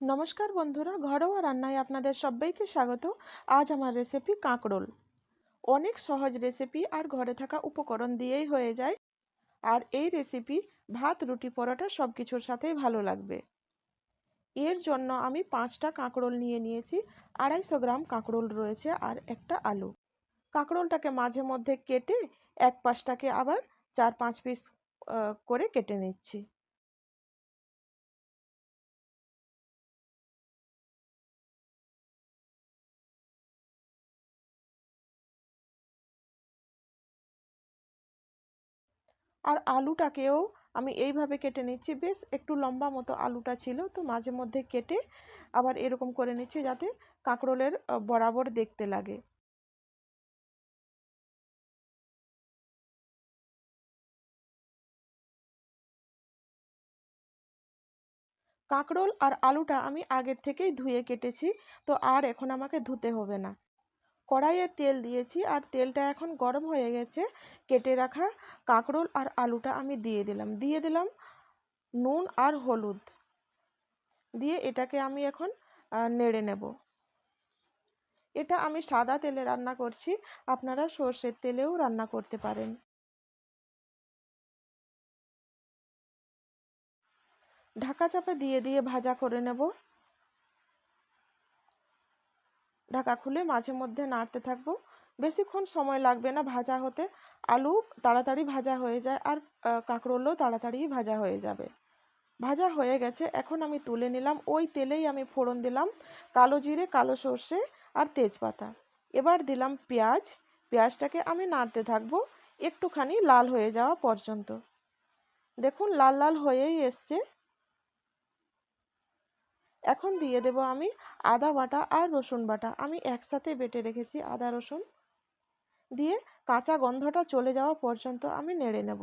নমস্কার বন্ধুরা, ঘরোয়া রান্নায় আপনাদের সবাইকে স্বাগত। আজ আমার রেসিপি কাঁকরোল। অনেক সহজ রেসিপি আর ঘরে থাকা উপকরণ দিয়েই হয়ে যায়। আর এই রেসিপি ভাত, রুটি, পরোটা সব কিছুর সাথেই ভালো লাগবে। এর জন্য আমি পাঁচটা কাঁকরোল নিয়ে নিয়েছি। আড়াইশো গ্রাম কাঁকরোল রয়েছে আর একটা আলু। কাঁকরোলটাকে মাঝে মধ্যে কেটে এক পাশটাকে আবার চার পাঁচ পিস করে কেটে নিচ্ছি। আর আলুটাকেও আমি এইভাবে কেটে নিচ্ছি। বেশ একটু লম্বা মতো আলুটা ছিল, তো মাঝে মধ্যে কেটে আবার এরকম করে নিচ্ছি যাতে কাঁকরোলের বরাবর দেখতে লাগে। কাঁকরোল আর আলুটা আমি আগের থেকেই ধুয়ে কেটেছি, তো আর এখন আমাকে ধুতে হবে না। কড়াইয়ে তেল দিয়েছি আর তেলটা এখন গরম হয়ে গেছে। কেটে রাখা কাঁকরোল আর আলুটা আমি দিয়ে দিলাম। দিয়ে দিলাম নুন আর হলুদ। দিয়ে এটাকে আমি এখন নেড়ে নেব। এটা আমি সাদা তেলে রান্না করছি। আপনারা সর্ষের তেলেও রান্না করতে পারেন। ঢাকা চাপা দিয়ে দিয়ে ভাজা করে নেব। ঢাকা খুলে মাঝে মধ্যে নাড়তে থাকব। বেশিক্ষণ সময় লাগবে না ভাজা হতে। আলু তাড়াতাড়ি ভাজা হয়ে যায় আর কাঁকরোলও তাড়াতাড়ি ভাজা হয়ে যাবে। ভাজা হয়ে গেছে, এখন আমি তুলে নিলাম। ওই তেলেই আমি ফোড়ন দিলাম, কালো জিরে, কালো সর্ষে আর তেজপাতা। এবার দিলাম পেঁয়াজ। পেঁয়াজটাকে আমি নাড়তে থাকব, একটুখানি লাল হয়ে যাওয়া পর্যন্ত। দেখুন, লাল লাল হয়েই এসছে। এখন দিয়ে দেব আমি আদা বাটা আর রসুন বাটা। আমি একসাথে বেটে রেখেছি আদা, রসুন। দিয়ে কাঁচা গন্ধটা চলে যাওয়া পর্যন্ত আমি নেড়ে নেব।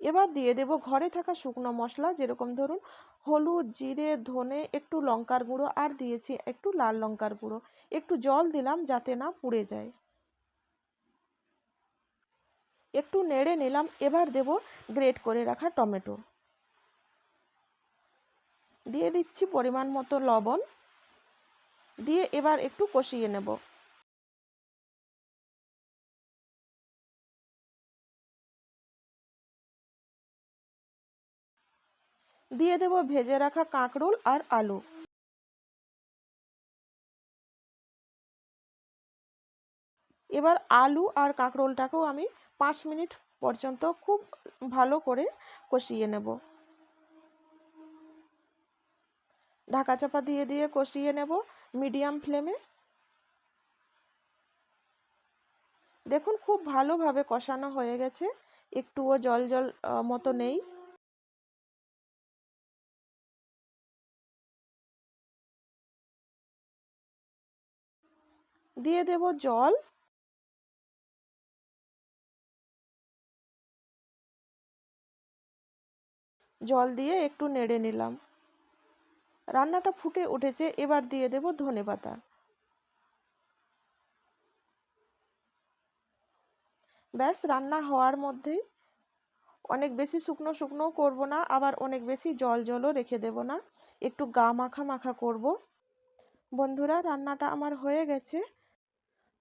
এবার দিয়ে দেব ঘরে থাকা শুকনো মশলা, যেরকম ধরুন হলুদ, জিরে, ধনে, একটু লঙ্কার গুঁড়ো, আর দিয়েছি একটু লাল লঙ্কার গুঁড়ো। একটু জল দিলাম যাতে না পুড়ে যায়। একটু নেড়ে নিলাম, এবার দেব গ্রেট করে রাখা টমেটো। দিয়ে দিচ্ছি পরিমাণ মতো লবণ। দিয়ে এবার একটু কষিয়ে নেব। দিয়ে দেব ভেজে রাখা কাঁকরোল আর আলু। এবার আলু আর কাঁকরোলটাকেও আমি পাঁচ মিনিট পর্যন্ত খুব ভালো করে কষিয়ে নেব। ঢাকা চাপা দিয়ে দিয়ে কষিয়ে নেব মিডিয়াম ফ্লেমে। দেখুন খুব ভালোভাবে কষানো হয়ে গেছে। একটুও জল জল মতো নেই। দিয়ে দেব জল। জল দিয়ে একটু নেড়ে নিলাম। রান্নাটা ফুটে উঠেছে, এবার দিয়ে দেব ধনে পাতা। ব্যাস, রান্না হওয়ার মধ্যেই অনেক বেশি শুকনো শুকনোও করব না, আবার অনেক বেশি জল জলও রেখে দেব না। একটু গা মাখা মাখা করব। বন্ধুরা, রান্নাটা আমার হয়ে গেছে।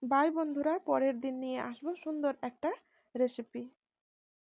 বাই বন্ধুরা, পরের দিন নিয়ে আসব সুন্দর একটা রেসিপি।